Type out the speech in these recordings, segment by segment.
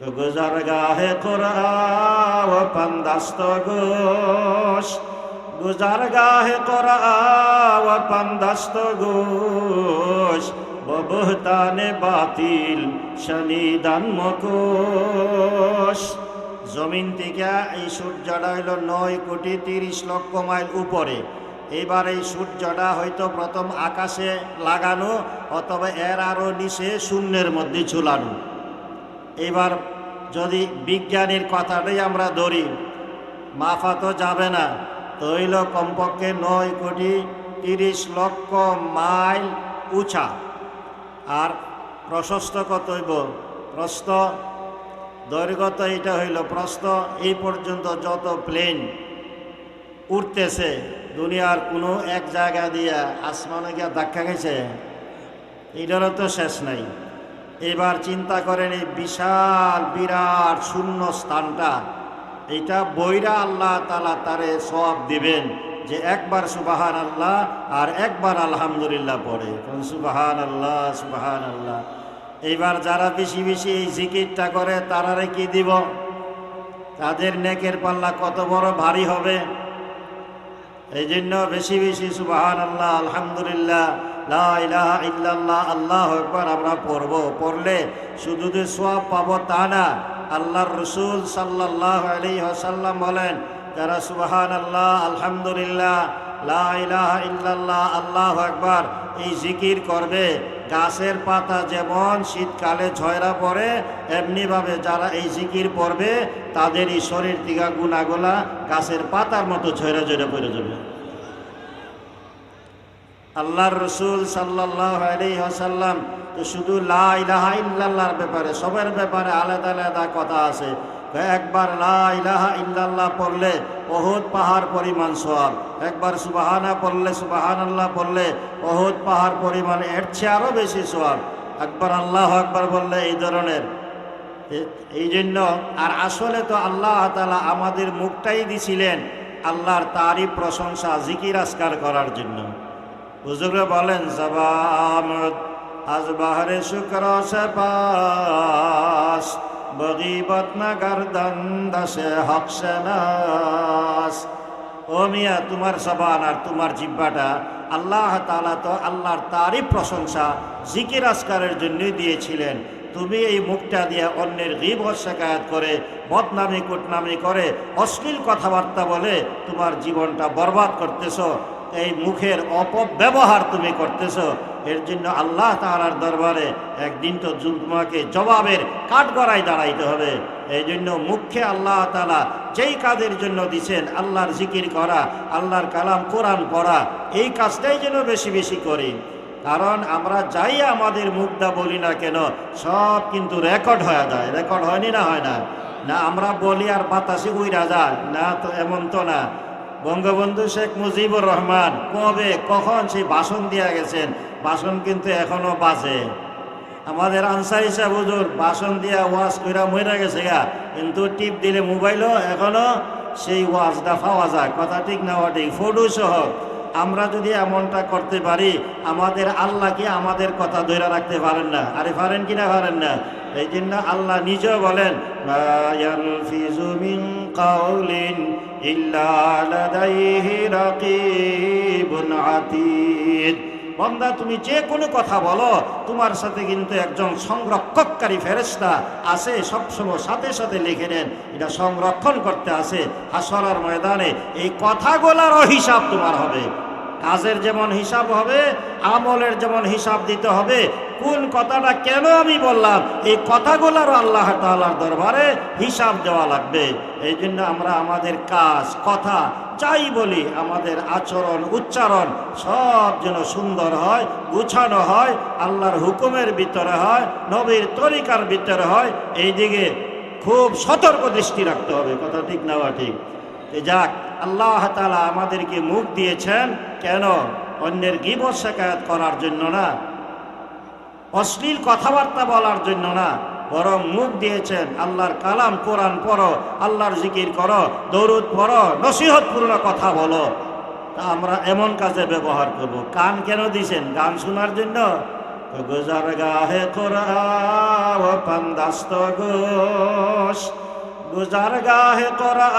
গুজারগাহে কোরা পান্দাস্ত গোশ। গুজারগাহে কোরা ও পান্দাস্ত গোশ। ববহতানে বাতিল শনিদান মকোশ। জমিন থেকে এই সূর্যটা হইল নয় কোটি তিরিশ লক্ষ মাইল উপরে। এবার এই সূর্যটা হয়তো প্রথম আকাশে লাগানো, অথবা এর আরও নিচে শূন্যের মধ্যে ঝুলানো। এবার যদি বিজ্ঞানীর কথাটাই আমরা ধরি মাফা তো যাবে না। তো হইল কমপক্ষে নয় কোটি তিরিশ লক্ষ মাইল উঁচা। আর প্রশস্ত কত হইব প্রস্থ, দৈর্ঘ্য তো এটা হইল প্রস্থ, এই পর্যন্ত যত প্লেন উঠতেছে দুনিয়ার কোনো এক জায়গা দিয়ে আসমানে গিয়া ধাক্কা গেছে এটারও তো শেষ নাই। এবার চিন্তা করেন এই বিশাল, বিরাট, শূন্য স্থানটা। এটা বইরা আল্লাহ তালা তারে সব দিবেন যে একবার সুবাহান আল্লাহ আর একবার আলহামদুলিল্লাহ পড়ে। কারণ সুবাহান আল্লাহ সুবাহান আল্লাহ এইবার যারা বেশি বেশি এই জিকিরটা করে, তারারে কি দিব? তাদের নেকের পাল্লা কত বড় ভারী হবে। এই জন্য বেশি বেশি সুবাহান আল্লাহ আলহামদুলিল্লাহ ইল্লাল্লাহ, আল্লাহ একবার আমরা পড়ব। পড়লে শুধু যে সোয়াব পাবো তা না, আল্লাহর রসুল সাল্লাহ আলী হাসাল্লাম বলেন, যারা সুবাহান আল্লাহ আলহামদুলিল্লাহ, লা ইলাহা ইল্লাল্লাহ, আল্লাহ একবার এই জিকির করবে, গাছের পাতা যেমন শীতকালে ঝয়রা পড়ে, এমনিভাবে যারা এই জিকির পড়বে তাদের এই শরীর থেকে গুণাগুলা গাছের পাতার মতো ঝয়রা ঝয়রা পড়ে যাবে। আল্লাহর রসুল সাল্লাহ তো শুধু লা ইলাহা ইল্লাল্লাহর ব্যাপারে, সবের ব্যাপারে আলাদা আলাদা কথা আছে। একবার লা ইলাহা ইল্লাল্লাহ পড়লে বহুত পাহাড় পরিমাণ সোয়াব একবার সুবাহানা পড়লে সুবাহান আল্লাহ পড়লে বহুত পাহাড় পরিমাণ এর চেয়ে আরও বেশি সোয়াব একবার আল্লাহ একবার বললে এই ধরনের। এই জন্য আর আসলে তো আল্লাহ তালা আমাদের মুখটাই দিছিলেন আল্লাহর তারই প্রশংসা, জিকির আসকার করার জন্য। হুজুরে বলেন জবামত আজ বাহারে শুক্র সেপাস বগিবত না গার্দন দাসে হকসে নাস। ও মিয়া, তোমার জবান আর তোমার জিব্বাটা আল্লাহ তালা তো আল্লাহর তারই প্রশংসা, জিকির আসকারের জন্যই দিয়েছিলেন। তুমি এই মুখটা দিয়ে অন্যের গিব শেখায়াত করে, বদনামি কুটনামি করে, অশ্লীল কথাবার্তা বলে তোমার জীবনটা বরবাদ করতেছ। এই মুখের অপব্যবহার তুমি করতেছ, এর জন্য আল্লাহ তাআলার দরবারে একদিন তো তোমাকে জবাবের কাঠগড়ায় দাঁড়াইতে হবে। এই জন্য মুখে আল্লাহ তালা যেই কাজের জন্য দিছেন, আল্লাহর জিকির করা, আল্লাহর কালাম কোরআন পড়া, এই কাজটাই যেন বেশি বেশি করি। কারণ আমরা যাই আমাদের মুখটা বলি না কেন, সব কিন্তু রেকর্ড হয়ে যায়। রেকর্ড হয়নি না হয় না? না, আমরা বলি আর বাতাসে উইরা যায়। না তো, এমন তো না। বঙ্গবন্ধু শেখ মুজিবুর রহমান, কবে, কখন সেই ভাষণ দিয়া গেছেন? ভাষণ কিন্তু এখনও বাজে। আমাদের আনসার হিসাব হুজুর, ভাষণ দিয়া ওয়াজ কইরা মইরা গেছে গা। কিন্তু টিপ দিলে মোবাইলও এখনও সেই ওয়াজটা পাওয়া যায়। কথা ঠিক না ওয়া ঠিক ফটো সহ। আমরা যদি এমনটা করতে পারি, আমাদের আল্লাহ কি আমাদের কথা ধরে রাখতে পারেন না। আরে পারেন কি না পারেন না? এই জন্য আল্লাহ নিজেও বলেন ইল্লা লাদাইহি রাকিবুন বন্দা, তুমি যে কোনো কথা বলো, তোমার সাথে কিন্তু একজন সংরক্ষককারী ফেরেস্তা আছে সবসময় সাথে সাথে লিখে নেন। এটা সংরক্ষণ করতে আছে হাসরার ময়দানে। এই কথাগুলারও হিসাব তোমার হবে। কাজের যেমন হিসাব হবে, আমলের যেমন হিসাব দিতে হবে, কোন কথাটা কেন আমি বললাম? এই কথাগুলোরও আল্লাহ তাআলার দরবারে হিসাব দেওয়া লাগবে। এই জন্য আমরা আমাদের কাজ, কথা যাই বলি, আমাদের আচরণ, উচ্চারণ সব যেন সুন্দর হয়, গুছানো হয়, আল্লাহর হুকুমের ভিতরে হয়, নবীর তরিকার ভিতরে হয় এই দিকে খুব সতর্ক দৃষ্টি রাখতে হবে। কথা ঠিক না বা ঠিক? যাক, আল্লাহ তালা আমাদেরকে মুখ দিয়েছেন। কেন অন্যের গিবত শেখায়ত করার জন্য না? অশ্লীল কথাবার্তা বলার জন্য না। বরং মুখ দিয়েছেন, আল্লাহর কালাম কোরআন পড়ো, আল্লাহর জিকির করো, দৌরুদ পড়ো নসিহতপূর্ণ কথা বলো। তা আমরা এমন কাজে ব্যবহার করব। কান কেন দিছেন? গান শোনার জন্য? গুজারগাহে কোরা ও পান্দাস্ত গোশ। গুজারগাহে কোরা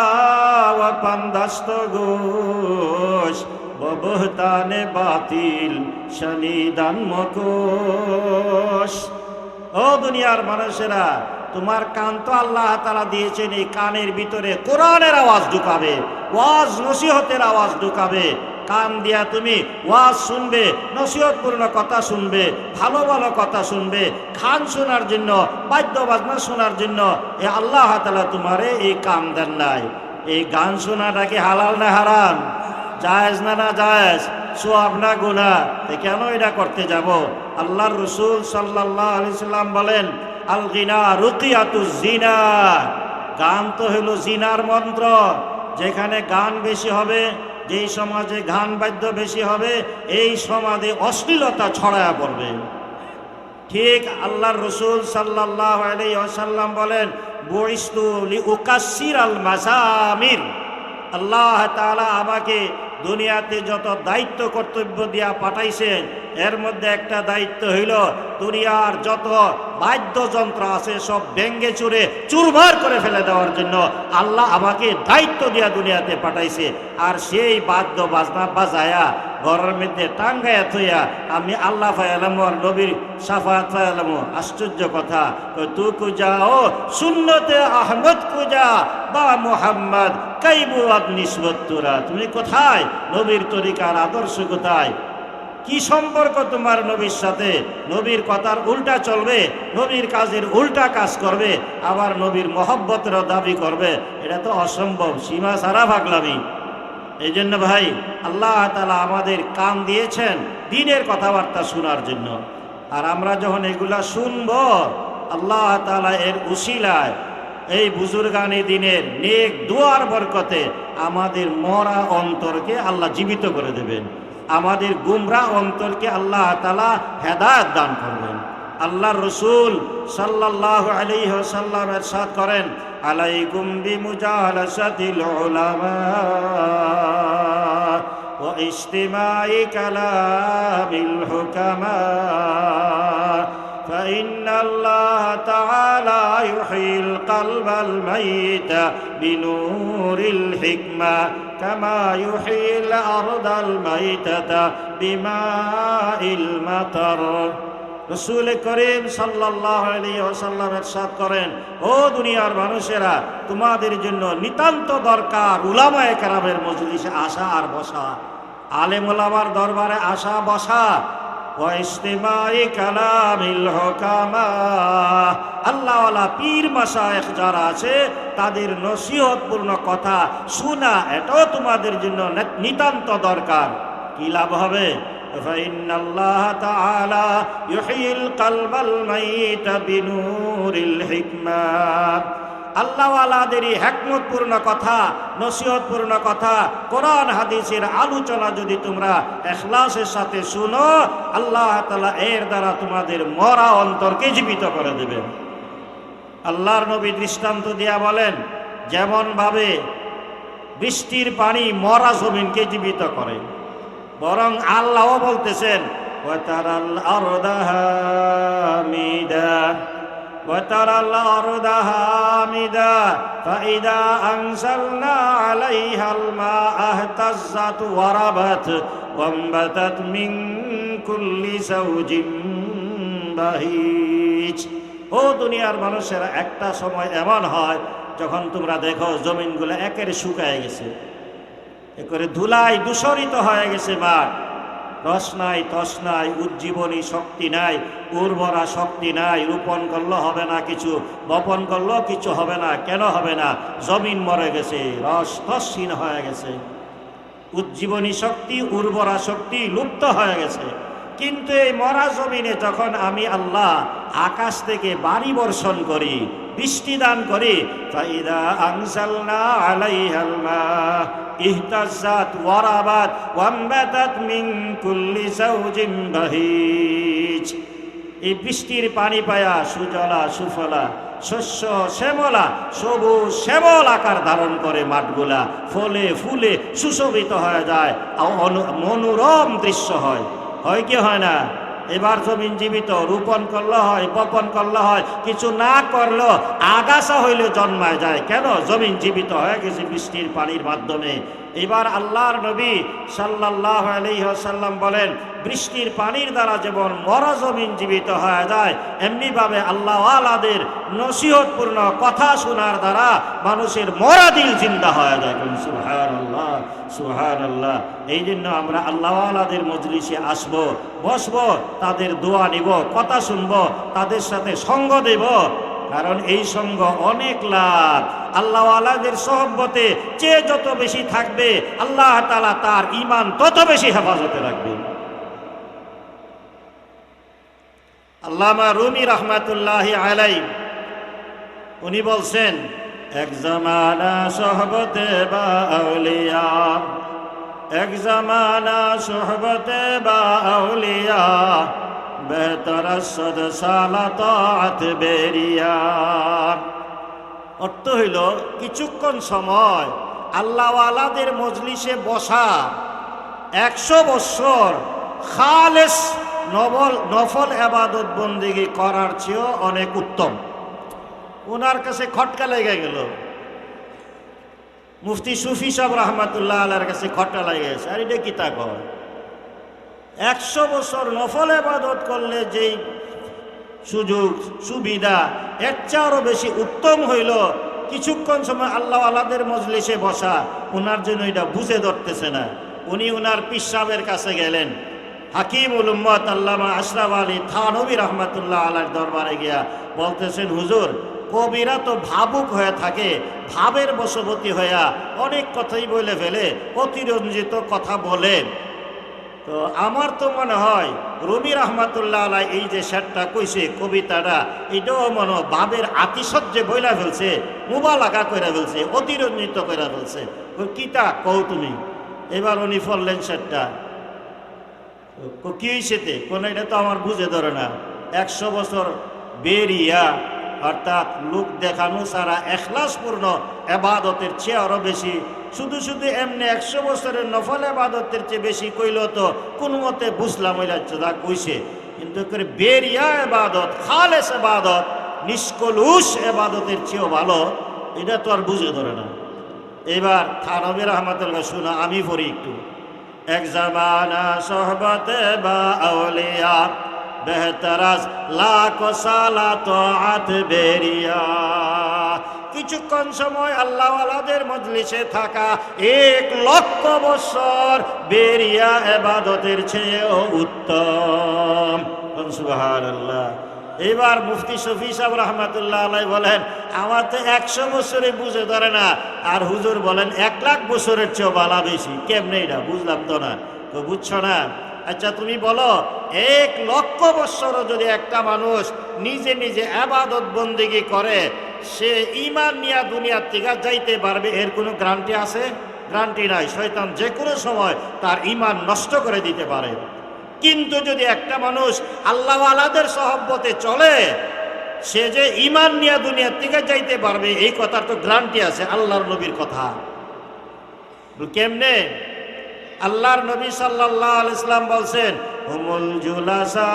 ও পান্দাস্ত গোশ। ববহতানে বাতিল শনিদান মকোশ। ও দুনিয়ার মানুষেরা, তোমার কান তো আল্লাহ তারা দিয়েছেন, এই কানের ভিতরে কোরআনের আওয়াজ ঢুকাবে, ওয়াজ নসিহতের আওয়াজ ঢুকাবে। কান দিয়া তুমি ওয়াজ শুনবে, নসিহতপূর্ণ কথা শুনবে, ভালো ভালো কথা শুনবে, খান শোনার জন্য বাদ্য বাজনা শোনার জন্য, এ আল্লাহ তালা তোমারে এই কান দেন নাই। এই গান শোনাটা কি হালাল না হারাম? জায়েজ না না জায়েজ? সোয়াব না তো কেন এটা করতে যাব? আল্লাহর রসুল সাল্লাহ আলি সাল্লাম বলেন, আল গিনা রুকিয়াতু জিনা। গান তো হলো জিনার মন্ত্র। যেখানে গান বেশি হবে, যেই সমাজে গান বাদ্য বেশি হবে, এই সমাজে অশ্লীলতা ছড়ায়া পড়বে। ঠিক আল্লাহর রসুল সাল্লাহ আলাই আসাল্লাম বলেন লি উকাসির আল মাসামির। আল্লাহ তালা আমাকে দুনিয়াতে যত দায়িত্ব কর্তব্য দিয়া পাঠাইছেন, এর মধ্যে একটা দায়িত্ব হইল, দুনিয়ার যত বাদ্যযন্ত্র আছে সব ব্যঙ্গে চুরে চুরমার করে ফেলে দেওয়ার জন্য আল্লাহ আমাকে দায়িত্ব দিয়া দুনিয়াতে পাঠাইছে। আর সেই বাদ্য বাজনা বাজায়া, ঘরের মধ্যে টাঙ্গায়া থইয়া আমি আল্লাহ ফায়ালাম আর নবীর সাফাত ফায়ালাম, আশ্চর্য কথা। তু কুজা ও সুন্নতে আহমদ কুজা বা মোহাম্মদ কাইবু তুমি কোথায়? নবীর তরিকার আদর্শ কোথায়? কি সম্পর্ক তোমার নবীর সাথে? নবীর কথার উল্টা চলবে, নবীর কাজের উল্টা কাজ করবে, আবার নবীর মহব্বতের দাবি করবে। এটা তো অসম্ভব, সীমা সারা ভাগলামি এই জন্য ভাই, আল্লাহ তালা আমাদের কান দিয়েছেন দিনের কথাবার্তা শোনার জন্য। আর আমরা যখন এগুলা শুনব, আল্লাহ তালা এর উশিলায় এই বুজুর্গানি দিনের নেক দুয়ার বরকতে আমাদের মরা অন্তরকে আল্লাহ জীবিত করে দেবেন। আমাদের গুমরা অন্তরকে আল্লাহ তালা হেদায়ত দান করবেন। আল্লাহ রসুল সাল্লাহ আলাইহি সাল্লাম এরশাদ করেন, আলাইকুম বিমুজালাসাতিল উলামা ওয়া ইজতিমাই হুকামা। فإن الله تعالى يحيي القلب الميت بنور الحكمة كما يحيي الأرض الميتة بماء المطر রসুল করিম সাল্লাহ সাল্লাম এরশাদ করেন ও দুনিয়ার মানুষেরা তোমাদের জন্য নিতান্ত দরকার উলামায় কেরামের মজলিসে আসা আর বসা আলেম ওলামার দরবারে আসা বসা আল্লাহওয়ালা পীর মাসায়েখ যারা আছে তাদের নসিহতপূর্ণ কথা শোনা এটাও তোমাদের জন্য নিতান্ত দরকার কি লাভ হবে فإن الله تعالى يحيي القلب الميت بنور الحكمة আল্লাহওয়ালাদেরই হ্যাকমতপূর্ণ কথা, নসিহতপূর্ণ কথা, কোরআন, হাদিসের আলোচনা যদি তোমরা এখলাসের সাথে শুনো, আল্লাহ তালা এর দ্বারা তোমাদের মরা অন্তরকে জীবিত করে দেবেন। আল্লাহর নবী দৃষ্টান্ত দিয়া বলেন, যেমনভাবে বৃষ্টির পানি মরা জমিনকে জীবিত করে, বরং আল্লাহও বলতেছেন আরদাহামিদা وترى الأرض هامدة فإذا أنزلنا عليها الماء اهتزت وربت وانبتت من كل زوج بهيج ও দুনিয়ার মানুষেরা একটা সময় এমন হয় যখন তোমরা দেখো জমিনগুলো একের শুকায় গেছে এ করে ধুলাই দূষরিত হয়ে গেছে মাঠ রস নাই, তস নাই, উজ্জীবনী শক্তি নাই, উর্বরা শক্তি নাই, রোপণ করলে হবে না কিছু, বপন করলেও কিছু হবে না, কেন হবে না? জমিন মরে গেছে, রস তসহীন হয়ে গেছে। উজ্জীবনী শক্তি, উর্বরা শক্তি লুপ্ত হয়ে গেছে। কিন্তু এই মরা জমিনে যখন আমি আল্লাহ আকাশ থেকে বাড়ি বর্ষণ করি বৃষ্টি দান করে, ফাইদা আনসালনা আলাইহাল মা ইহতাজাত ওয়ারাবাত ওয়ামবাতাত মিন কুল্লি জাওজিন বাহিজ। এই বৃষ্টির পানি পায়া সুজলা, সুফলা, শস্য, শ্যামলা, সবুজ শ্যামল আকার ধারণ করে মাঠগুলা, ফলে ফুলে সুশোভিত হয়ে যায় মনোরম দৃশ্য হয়। হয় কি হয় না? এবার জমিন জীবিত, রোপণ করলে হয়, বপন করলে হয়, কিছু না করলেও আগাছা হইলে জন্মায় যায়। কেন? জমিন জীবিত হয়ে গেছে বৃষ্টির পানির মাধ্যমে। এবার আল্লাহর নবী সাল্লাহ আলহ্লাম বলেন, বৃষ্টির পানির দ্বারা যেমন মরা জমিন জীবিত হয়ে যায়, এমনিভাবে আল্লাহ আলাদের নসিহতপূর্ণ কথা শোনার দ্বারা মানুষের মরা দিল চিন্তা হয়ে যায়। সুহার আল্লাহ সুহার আল্লাহ এই জন্য আমরা আল্লাহ আলাদের মজলিসে আসব, বসব, তাদের দোয়া নিব, কথা শুনব, তাদের সাথে সঙ্গ দেব। কারণ এই সঙ্গ অনেক লাভ। আল্লাহ আলাদের সহব্বতে যে যত বেশি থাকবে, আল্লাহ তালা তার ইমান তত বেশি হেফাজতে রাখবে আল্লামা রুমি রহমাতুল্লাহ আলাই উনি বলছেন, এক জমানা সহবতে বা আউলিয়া, এক জমানা সহবতে বা আউলিয়া বেহতর সদ সালাত বেরিয়া। অর্থ হইল, কিছুক্ষণ সময় আল্লাহওয়ালাদের মজলিসে বসা, একশো বৎসর খালেস নবল, নফল আবাদত বন্দিগি করার চেয়েও অনেক উত্তম। ওনার কাছে খটকা লেগে গেল। মুফতি সুফি সাহ রহমাতুল্লাহ আল্লাহর কাছে খটকা লেগে গেছে। আর এটা কি তা কয়? একশো বছর নফল আবাদত করলে যেই সুযোগ, সুবিধা, এর চেয়ে বেশি উত্তম হইল, কিছুক্ষণ সময় আল্লাহ আলাদের মজলিসে বসা ওনার জন্য এটা বুঝে ধরতেছে না। উনি ওনার পিসাবের কাছে গেলেন। হাকিম উলম্মত আল্লামা আশরাফ আলী থানবী রহমতুল্লাহ আলার দরবারে গিয়া বলতেছেন, হুজুর, কবিরা তো ভাবুক হয়ে থাকে, ভাবের বশবতী হইয়া অনেক কথাই বলে ফেলে, অতিরঞ্জিত কথা বলেন তো আমার তো মনে হয় রবি রহমাতুল্লাহ আলাই এই যে শেরটা কইছে, কবিতাটা, এটাও মনে বাবের আতিশয্যে বইলা ফেলছে, মুবালাকা করে ফেলছে, অতিরঞ্জিত করে ফেলছে। কিতা কও তুমি? এবার উনি ফললেন শেরটা কি হয়েছেতে কোন এটা তো আমার বুঝে ধরে না। একশো বছর বেরিয়া অর্থাৎ লোক দেখানো ছাড়া এখলাসপূর্ণ এবাদতের চেয়ে আরও বেশি। শুধু শুধু এমনি একশো বছরের নফল এবাদতের চেয়ে বেশি কইল তো কোনো মতে বুঝলাম ওই রাজ্য যা কইছে। কিন্তু করে বেরিয়া এবাদত, খালেস এবাদত, নিষ্কলুষ এবাদতের চেয়েও ভালো, এটা তো আর বুঝে ধরে না। এবার থানবির রহমতুল্লাহ শোনা, আমি পড়ি একটু। এক জামানা সহবতে বা আউলিয়া বেহতরাজ লাখ সালা তো আত বেরিয়া। কিছুক্ষণ সময় আল্লাহওয়ালাদের মজলিসে থাকা এক লক্ষ বছর বেরিয়া এবাদতের চেয়েও উত্তম। সুবাহান আল্লাহ এবার মুফতি শফি সাহেব রহমতুল্লাহ আলাই বলেন, আমার তো একশো বছরে বুঝে ধরে না। আর হুজুর বলেন, এক লাখ বছরের চেয়েও বালা বেশি। কেমনে এটা? বুঝলাম তো না। তো বুঝছ না? আচ্ছা তুমি বলো, এক লক্ষ বৎসরও যদি একটা মানুষ নিজে নিজে আবাদত বন্দিগি করে, সে ইমান নিয়া দুনিয়ার থেকে যাইতে পারবে, এর কোনো গ্রান্টি আছে? গ্রান্টি নাই। শয়তান যে কোনো সময় তার ইমান নষ্ট করে দিতে পারে। কিন্তু যদি একটা মানুষ আল্লাহ আলাদের সহব্বতে চলে, সে যে ইমান নিয়া দুনিয়ার থেকে যাইতে পারবে, এই কথার তো গ্রান্টি আছে, আল্লাহর নবীর কথা। কেমনে? আল্লাহর নবী সাল্লাহ ইসলাম বলছেন, হুমুল জুলাসা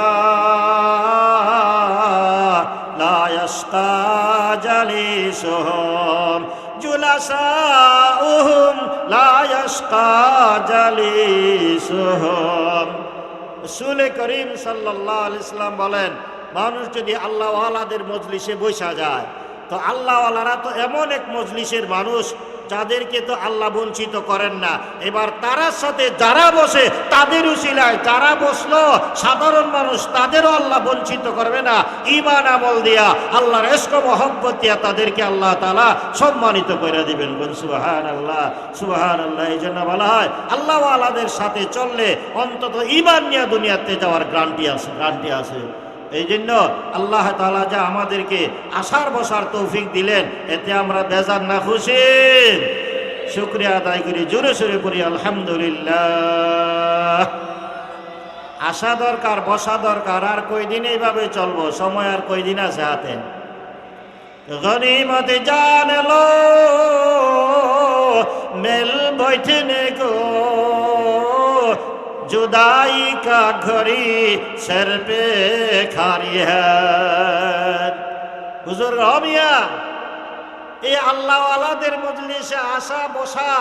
জালিসুহুম জুলাসা উহুম লায়াস্কা জালিসুহুম রসুল করিম সাল্লাহ ইসলাম বলেন, মানুষ যদি আল্লাহওয়ালাদের মজলিসে বৈশা যায়, তো আল্লাহওয়ালারা তো এমন এক মজলিসের মানুষ যাদেরকে তো আল্লাহ বঞ্চিত করেন না। এবার তারার সাথে যারা বসে তাদের উশিলায় যারা বসল, সাধারণ মানুষ তাদেরও আল্লাহ বঞ্চিত করবে না। ইমান আমল দিয়া আল্লাহর এস্ক মহব্বত দিয়া তাদেরকে আল্লাহ তালা সম্মানিত করে দিবেন। সুবাহান আল্লাহ সুবাহান আল্লাহ এই জন্য বলা হয় আল্লাহ আল্লাহদের সাথে চললে অন্তত ইমান নিয়ে দুনিয়াতে যাওয়ার গ্রান্টি আছে গ্রান্টি আছে। এই জন্য আল্লাহ তালা যা আমাদেরকে আসার বসার তৌফিক দিলেন, এতে আমরা বেজার না খুশি। শুক্রিয়া আদায় করি, জোরে সোরে করি আলহামদুলিল্লাহ। আসা দরকার, বসা দরকার, আর কয়দিন এইভাবে চলবো? সময় আর কয়দিন আছে হাতে? গনিমত জান লো মেল বৈঠনে গো खुदाई का घड़ी सर पे खारी है বুজুর্গ মিয়া এই আল্লাহওয়ালাদের মজলিসে আসা বসা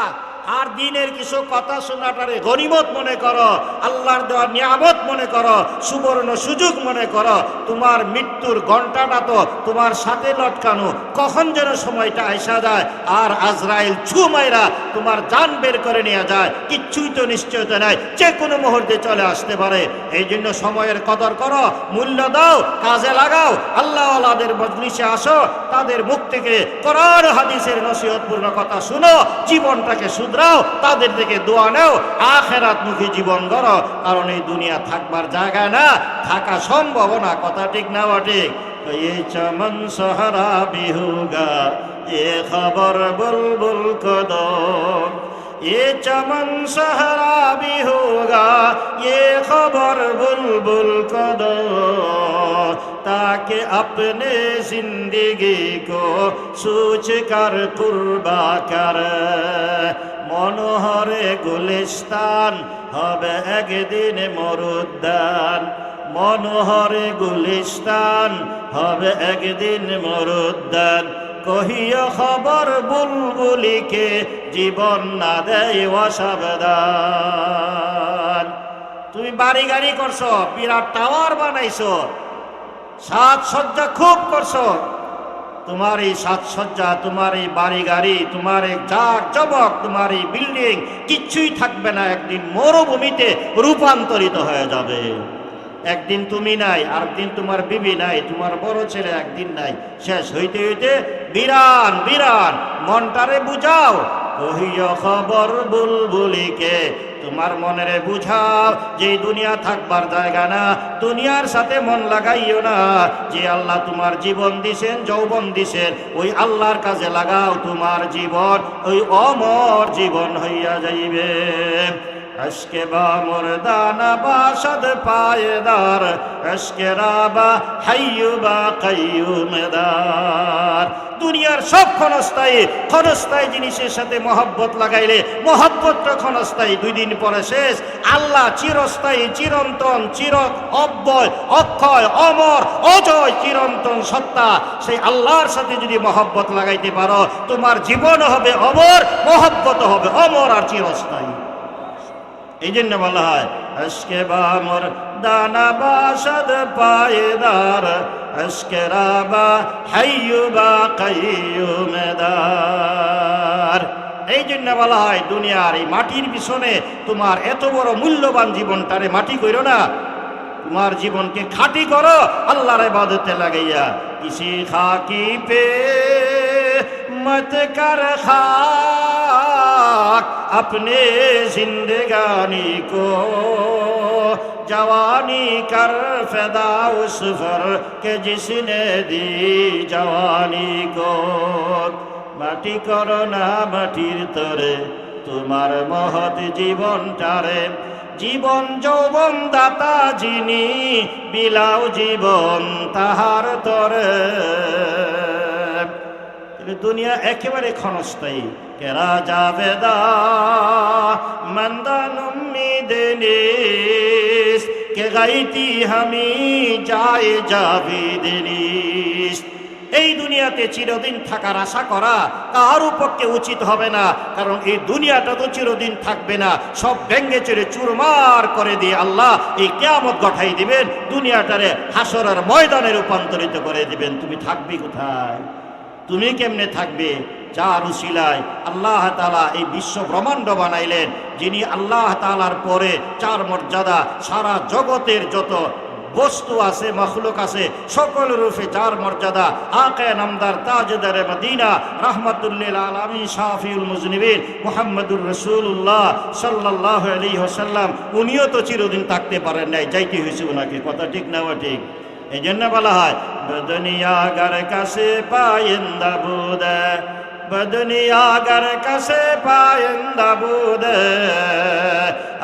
আর দিনের কিছু কথা শোনাটারে গনিমত মনে করো, আল্লাহর দেওয়া নিয়ামত মনে করো, সুবর্ণ সুযোগ মনে করো, তোমার মৃত্যুর ঘন্টাটা তো তোমার সাথে লটকানো, কখন যেন সময়টা আইসা যায়, আর আজরাইল ছু মাইরা তোমার জান বের করে নেওয়া যায়, কিচ্ছুই তো নিশ্চয়তা নাই, যে কোনো মুহূর্তে চলে আসতে পারে। এই জন্য সময়ের কদর করো, মূল্য দাও, কাজে লাগাও, আল্লাহওয়ালাদের মজলিসে আসো, তাদের মুখ থেকে করার হাদিসের নসিহতপূর্ণ কথা শুনো, জীবনটাকে শুধরাও তাদের থেকে দোয়া নাও আখেরাত মুখী জীবন গড়ো কারণ এই দুনিয়া থাকবার জায়গা না থাকা সম্ভব না কথা ঠিক না বা ঠিক তো এই চমন সহারা বিহুগা এ খবর বুলবুল কদম ये चमन सहरा भी होगा ये खबर बुलबुल को दो ताकि अपने जिंदगी को सूच कर कुर्बा कर মনোহরে গুলিস্তান হবে একদিন মরুদ্যান। মনোহরে গুলিস্তান হবে একদিন মরুদ্যান। কহিয়া খবর বুলবুলিকে, জীবন না দেয় অসাবধান। তুমি বাড়ি গাড়ি করছ, বিরাট টাওয়ার বানাইছো, সাজসজ্জা খুব করছ। তোমার এই সাজসজ্জা, তোমার এই বাড়ি গাড়ি তোমার এই জাক জবক তোমার এই বিল্ডিং কিচ্ছুই থাকবে না। একদিন মরুভূমিতে রূপান্তরিত হয়ে যাবে। একদিন তুমি নাই, আরেকদিন তোমার বিবি নাই, তোমার বড় ছেলে একদিন নাই। শেষ হইতে হইতে বিরান বিরান, মনটারে বুঝাও কহিয় খবর বুলবুলিকে, তোমার মনের বুঝাও যে দুনিয়া থাকবার জায়গা না, দুনিয়ার সাথে মন লাগাইও না, যে আল্লাহ তোমার জীবন দিছেন, যৌবন দিছেন, ওই আল্লাহর কাজে লাগাও তোমার জীবন, ওই অমর জীবন হইয়া যাইবে। আজকে বা মুরদানা বাসদ পায়েদার আজকে রাবা হাইয়ু বা কাইয়ুমেদার দুনিয়ার সব ক্ষণস্থায়ী ক্ষণস্থায়ী জিনিসের সাথে মহব্বত লাগাইলে মহব্বতটা ক্ষণস্থায়ী, দুই দিন পরে শেষ। আল্লাহ চিরস্থায়ী, চিরন্তন চির অব্যয়, অক্ষয়, অমর, অজয়, চিরন্তন সত্তা। সেই আল্লাহর সাথে যদি মহব্বত লাগাইতে পারো, তোমার জীবন হবে অমর, মহব্বত হবে অমর আর চিরস্থায়ী। এই জন্য বলা হয়, আজকে বামর দানা বাসদ পায়েদার, আজকে রাবা হাইয়ু বা কাইয়ুমেদার এই জন্য বলা হয়, দুনিয়ার এই মাটির পিছনে তোমার এত বড় মূল্যবান জীবনটারে মাটি কইরো না। তোমার জীবনকে খাঁটি করো, আল্লাহর ইবাদতে লাগাইয়া, কিসি খাকি পে মত কর খাক अपने जिंदगानी को जवानी कर फैदा उस फर के जिसने दी जवानी को মাটি করো না মাটির তরে তোমার মহৎ জীবনটারে জীবন যৌবন দাতা যিনি বিলাও জীবন তাহার তরে দুনিয়া একেবারে ক্ষণস্থায়ী। কেরা যাবে দা? উম্মিদিনিস কে গাইতি হামি যায় যাবি দিনিস। এই দুনিয়াতে চিরদিন থাকার আশা করা কারও পক্ষে উচিত হবে না? কারণ এই দুনিয়াটা তো চিরদিন থাকবে না। সব ভেঙ্গে চড়ে চুরমার করে দিয়ে আল্লাহ এই কেয়ামত গঠাই দিবেন। দুনিয়াটারে হাসরের ময়দানে রূপান্তরিত করে দিবেন। তুমি থাকবি কোথায়? তুমি কেমনে থাকবে? যার উশিলায় আল্লাহ তালা এই বিশ্ব ব্রহ্মাণ্ড বানাইলেন, যিনি আল্লাহ তালার পরে চার মর্যাদা, সারা জগতের যত বস্তু আছে, মখলুক আছে, সকল রূপে যার মর্যাদা, আকে নামদার তাজদারে মদিনা রহমতুল্লিল আলমী শাফিউল মুজনিবিন, মোহাম্মদুর রসুল্লাহ সাল্লাহ আলী হোসাল্লাম উনিও তো চিরদিন থাকতে পারেন নাই, যাইতে হয়েছে ওনাকে কথা ঠিক না ঠিক? এই জন্য বলা হয় দুনিয়া গার কাছে পায়েন্দা বুদে বদনিয়াগর কসে পায়েন্দা বুদে,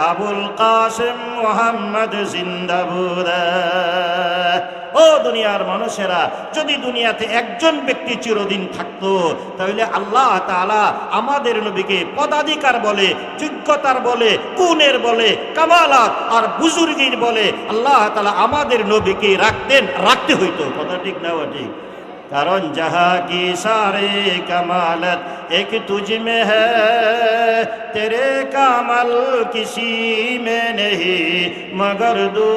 আবুল কাসিম মোহাম্মদ জিন্দাবুদ ও দুনিয়ার মানুষেরা, যদি দুনিয়াতে একজন ব্যক্তি চিরদিন থাকতো, তাহলে আল্লাহ তালা আমাদের নবীকে পদাধিকার বলে, যোগ্যতার বলে কুনের বলে, কামালাত আর বুজুর্গির বলে আল্লাহ তালা আমাদের নবীকে রাখতেন, রাখতে হইতো। কথা ঠিক না ঠিক? কারণ যাহা কি সারে কমালত এক তুঝ মে তেরে কামাল কিসি মে নেহি মগর দু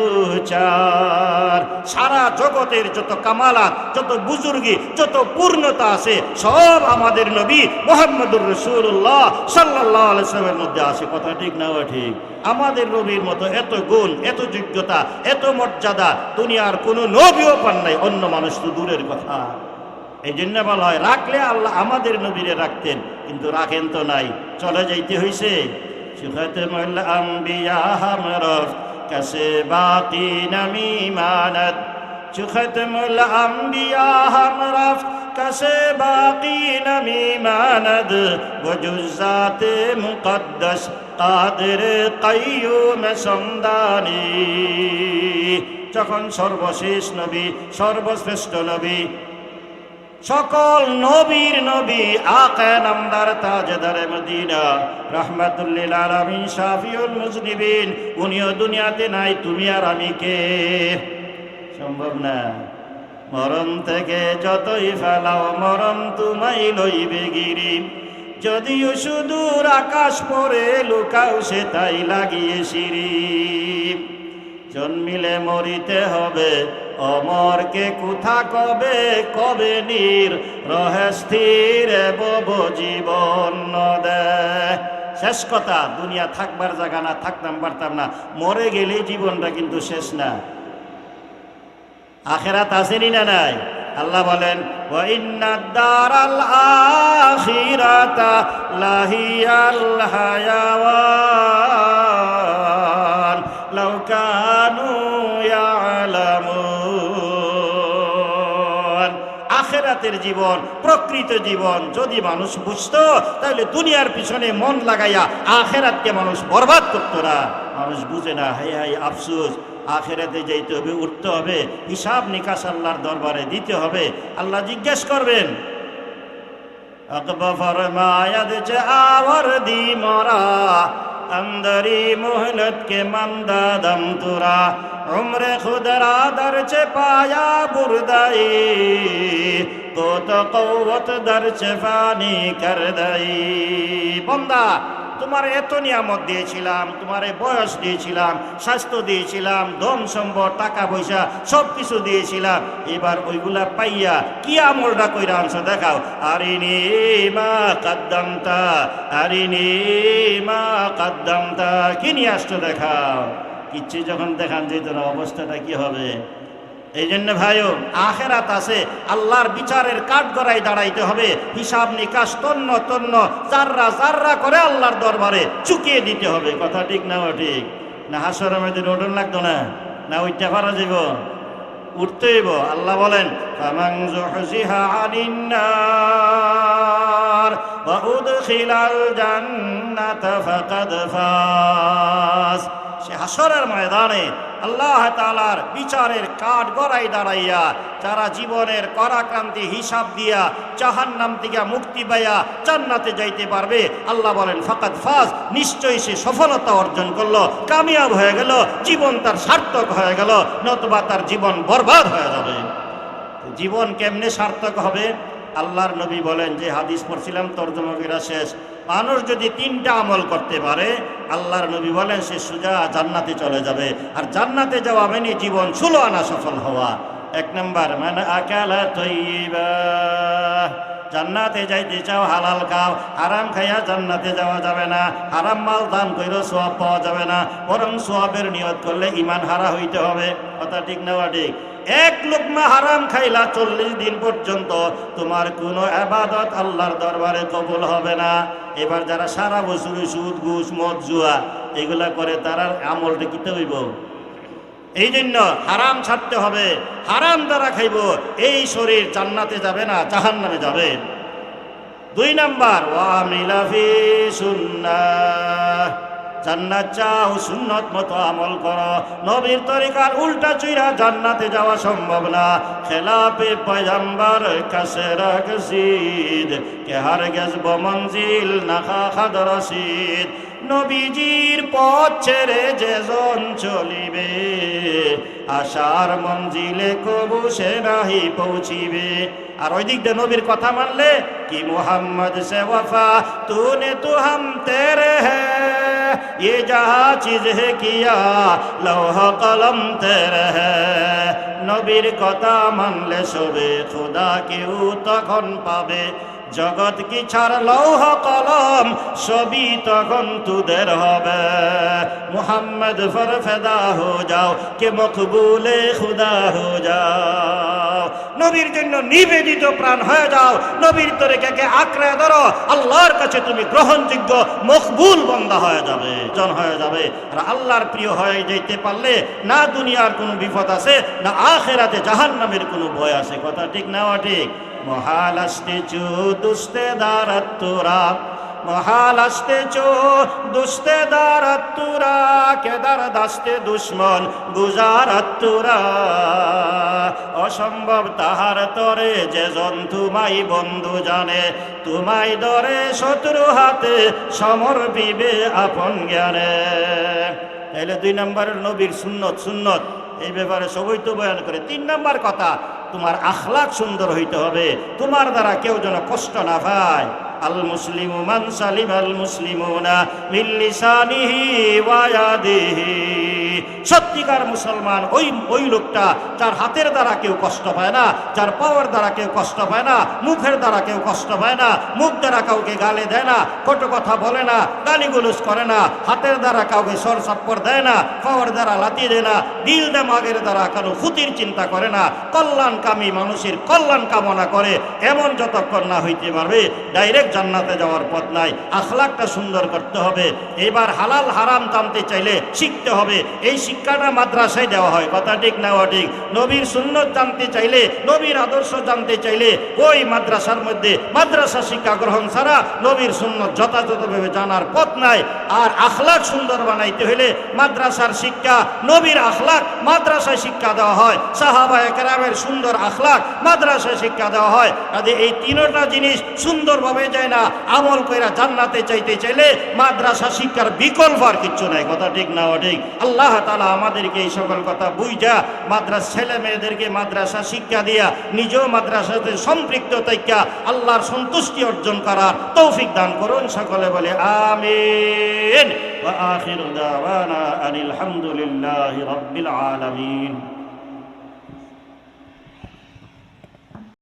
চার সারা জগতের যত কামালাত যত বুজুর্গি যত পূর্ণতা আছে সব আমাদের নবী মোহাম্মদুর রসুল্লাহ সাল্লাহ আলসালামের মধ্যে আছে। কথা ঠিক না ঠিক? আমাদের নবীর মতো এত গুণ, এত যোগ্যতা, এত মর্যাদা দুনিয়ার কোনো নবীও পান নাই, অন্য মানুষ তো দূরের কথা। এই জন্য বলা হয়, রাখলে আল্লাহ আমাদের নবীরে রাখতেন, কিন্তু রাখেন তো নাই। চলে যাইতে হইছে। কাছে বাকি নামি মানত। সুখতমুল আম্বিয়া হামরফ বাকি নামি মানদ বজুজাতে মুকদ্দস, কাদের কাইয়ুম সমদানি যখন সর্বশেষ নবী, সর্বশ্রেষ্ঠ নবী, সকল নবীর নবী, আকা নামদার তাজদারে মদিনা, রহমাতুল্লিল আলামিন, শাফিউল মুজনিবিন, উনিও দুনিয়াতে নাই, তুমি আর আমি কে? সম্ভব না। মরণ থেকে যতই ফেলাও, মরণ তোমাই লইবে গিরি। যদিও সুদূর আকাশ পরে লুকাও সে তাই লাগিয়ে সিঁড়ি। জন্মিলে মরিতে হবে, অমরকে কোথা কবে কবে নীর? রহে স্থির জীবন দে শেষ কথা, দুনিয়া থাকবার জায়গা না, থাকতাম পারতাম না। মরে গেলে জীবনটা কিন্তু শেষ না। আখেরাত আসেনি না নাই? আল্লাহ বলেন আখেরাতের জীবন, প্রকৃত জীবন, যদি মানুষ বুঝতো, তাহলে দুনিয়ার পিছনে মন লাগাইয়া আখেরাতকে মানুষ বরবাদ করতো না। মানুষ বুঝে না হাই হাই আফসুস। আখেরাতে যেতে হবে উঠতে হবে, হিসাব নিকাশ আল্লাহর দরবারে দিতে হবে, আল্লাহ জিজ্ঞেস করবেন, আকবর মায়া দিচ্ছে আবার দি মরা অন্দরি মন্দা দম তুরা, উমরে খুদরা দরছে পায়া বুরদাই কত কৌত দরছে পানি কর দই। বন্দা তোমার এত নিয়ামত দিয়েছিলাম, তোমার বয়স দিয়েছিলাম, স্বাস্থ্য দিয়েছিলাম, ধন সম্পদ, টাকা পয়সা, সব কিছু দিয়েছিলাম। এবার ওইগুলা পাইয়া কি আমলটা কইরা আনছো দেখাও। আরিনি মা কাদ্দামতা, আরিনি মা কাদ্দামতা, কি নিয়ে আসছো দেখাও। কিচ্ছু যখন দেখান যেত না, অবস্থাটা কি হবে? এই জন্য ভাইও, আখেরাত আছে। আল্লাহর বিচারের কাঠ গড়াই দাঁড়াইতে হবে। হিসাব নিকাশ তন্ন তন্ন চাররা চাররা করে আল্লাহর দরবারে চুকিয়ে দিতে হবে। কথা ঠিক না ঠিক? না হাসর আমাদের ওঠন লাগতো না? না ওইটা পারা যাব উঠতে হইব? আল্লাহ বলেন নার সে হাসরের ময়দানে আল্লাহ তালার বিচারের কাঠ গড়াই দাঁড়াইয়া, যারা জীবনের করাক্রান্তি হিসাব দিয়া জাহান নাম থেকে মুক্তি পাইয়া জান্নাতে যাইতে পারবে, আল্লাহ বলেন ফাকাত ফাজ। নিশ্চয়ই সে সফলতা অর্জন করল, কামিয়াব হয়ে গেল, জীবন তার সার্থক হয়ে গেল, নতুবা তার জীবন বরবাদ হয়ে যাবে। জীবন কেমনে সার্থক হবে? আল্লাহর নবী বলেন যে হাদিস পড়ছিলাম, তর্জমা শেষ। মানুষ যদি তিনটা আমল করতে পারে, আল্লাহর নবী বলেন সে সুজা জান্নাতে চলে যাবে। আর জান্নাতে যাওয়া মানে জীবন ষোলো আনা সফল হওয়া। এক নম্বর মানে আকালা তৈবা জান্নাতে যাইতে চাও, হালাল খাও। হারাম খাইয়া জান্নাতে যাওয়া যাবে না। হারাম মাল দান কইরো সোয়াব পাওয়া যাবে না। বরং সোয়াবের নিয়ত করলে ইমান হারা হইতে হবে। কথা ঠিক না ঠিক? এক লোকমা হারাম খাইলা চল্লিশ দিন পর্যন্ত তোমার কোনো আবাদত আল্লাহর দরবারে কবুল হবে না। এবার যারা সারা বছর সুদ, ঘুষ, মদ, জুয়া, এগুলা করে তারা আমলটা কিতে হইব। এই জন্য হারাম ছাড়তে হবে, হারাম দ্বারা খাইব। এই শরীর জান্নাতে যাবে না জাহান নামে যাবে। দুই নাম্বার ওয়ামিলা ফি সুন্নাহ। জান্নাত চাও, সুন্নত মতো আমল কর। নবীর তরিকার উল্টা চুইরা জান্নাতে যাওয়া সম্ভব না। খেলাপে পয়জাম্বার কাছে রাখসিদ কেহার গেছ বমঞ্জিল নাখা খাদ রসিদ নবীজির পথ ছেড়ে যে জন চলিবে। আশার মঞ্জিলে কবু সে নাহি পৌঁছিবে। আর ওই দিক দিয়ে নবীর কথা মানলে কি মোহাম্মদ সে ওয়ফা? তুনে তু হাম তেরে হ্যাঁ ये जहाँ चीज है किया লৌহ কলম তেরে है নবীর কথা মানলে সবে খোদা কেউ তখন পাবে জগৎ কি ছাড় লৌহ কলম? সবই তখন তুদের হবে। মোহাম্মদ ফর ফেদা হো যাও, কে মকবুলে খুদা হো যাও। নবীর জন্য নিবেদিত প্রাণ হয়ে যাও। নবীর তরিকাকে আঁকড়ে ধরো, আল্লাহর কাছে তুমি গ্রহণযোগ্য মকবুল বন্দা হয়ে যাবে, জন হয়ে যাবে। আর আল্লাহর প্রিয় হয়ে যেতে পারলে না দুনিয়ার কোনো বিপদ আছে, না আখেরাতে জাহান্নামের কোনো ভয় আছে। কথা ঠিক না ঠিক? মহাল আসতে চু দুস্তে দারাত্তুরা মহাল আসতে চো দুস্তে দারাত্তুরা কেদার দাস্তে দুশ্মন গুজারাত্তুরা অসম্ভব তাহার তরে যে জন তুমাই বন্ধু জানে, তুমাই দরে শত্রু হাতে সমর্পিবে আপন জ্ঞানে। তাহলে দুই নম্বরের নবীর সুন্নত সুন্নত, এই ব্যাপারে সবই তো বয়ান করে। তিন নম্বর কথা তোমার আখলাক সুন্দর হইতে হবে। তোমার দ্বারা কেউ যেন কষ্ট না পায়। আল মুসলিম মান সালিম আল মুসলিমুনা না লিসানিহি ওয়া ইয়াদিহি। সত্যিকার মুসলমান ওই ওই লোকটা যার হাতের দ্বারা কেউ কষ্ট পায় না, যার পাওয়ার দ্বারা কেউ কষ্ট পায় না, মুখের দ্বারা কেউ কষ্ট পায় না, মুখ দ্বারা কাউকে গালে দেয় না, কটু কথা বলে না গালিগুলুস করে না, হাতের দ্বারা কাউকে সর সাপ্পর দেয় না, পাওয়ার দ্বারা লাতি দেয় না, দিল দেমাগের দ্বারা কারও ক্ষতির চিন্তা করে না, কল্যাণকামী মানুষের কল্যাণ কামনা করে, এমন যতক্ষণ না হইতে পারবে, ডাইরেক্ট জান্নাতে যাওয়ার পথ নাই, আখলাকটা সুন্দর করতে হবে, এবার হালাল হারাম জানতে চাইলে শিখতে হবে, এই শিক্ষাটা মাদ্রাসায় দেওয়া হয়। কথা ঠিক না ঠিক নবীর সুন্নত জানতে চাইলে, নবীর আদর্শ জানতে চাইলে ওই মাদ্রাসার মধ্যে মাদ্রাসা শিক্ষা গ্রহণ ছাড়া নবীর সুন্নত যথাযথভাবে জানার পথ নাই। আর আখলাক সুন্দর বানাইতে হলে মাদ্রাসার শিক্ষা, নবীর আখলাক মাদ্রাসায় শিক্ষা দেওয়া হয়। সাহাবা একরামের সুন্দর আখলাক মাদ্রাসায় শিক্ষা দেওয়া হয়। কাজে এই তিনোটা জিনিস সুন্দরভাবে যায় না। আমল কইরা জান্নাতে চাইতে চাইলে মাদ্রাসা শিক্ষার বিকল্প আর কিচ্ছু নাই। কথা ঠিক না ঠিক আল্লাহ তালা আমাদেরকে এই সকল কথা বুঝা, মাদ্রাস ছেলে মেয়েদেরকে মাদ্রাসা শিক্ষা দিয়া, নিজেও মাদ্রাসাতে সম্পৃক্ত তৈকা আল্লাহর সন্তুষ্টি অর্জন করার তৌফিক দান করুন। সকলে বলে আমিন।